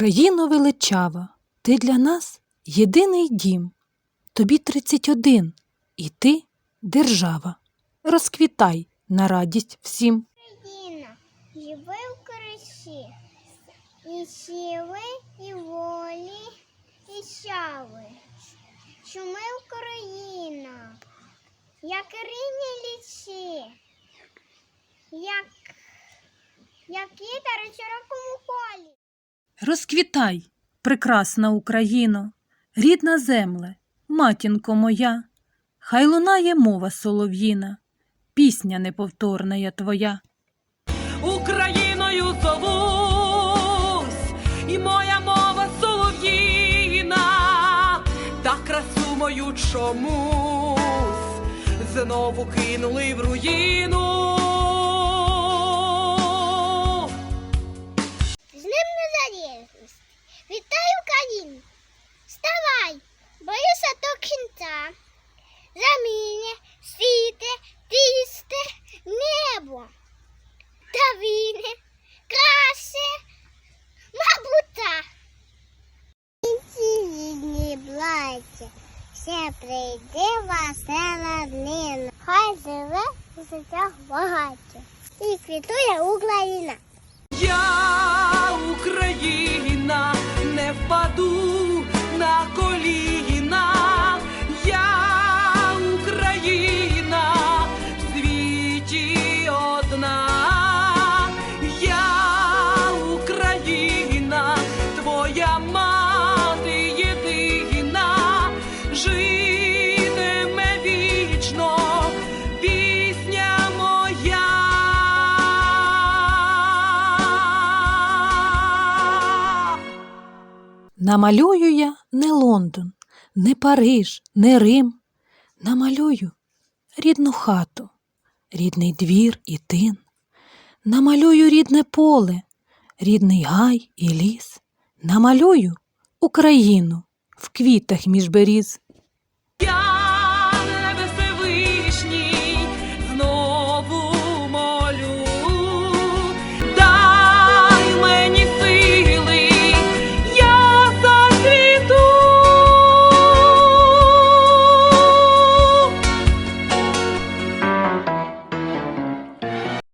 Україно величава, ти для нас єдиний дім. Тобі тридцять один, і ти держава. Розквітай на радість всім. Україна, живи в красі, і сили, і волі, і сяви. Що ми Україна, як рідні ліси, як, як вітер у широкому полі. Розквітай, прекрасна Україно, рідна земле, матінко моя, хай лунає мова солов'їна, пісня неповторна я твоя. Україною зовусь, і моя мова солов'їна, та красу мою чомусь знову кинули в руїну. Кінця. Заміння, світе, тісте, небо. Та війни, краще, мабута. Рідні блаття, все прийде весела днина. Хай живе життя багаття. І квітує Україна. Я Україна, Намалюю я не Лондон, не Париж, не Рим. Намалюю рідну хату, рідний двір і тин. Намалюю рідне поле, рідний гай і ліс. Намалюю Україну в квітах між беріз.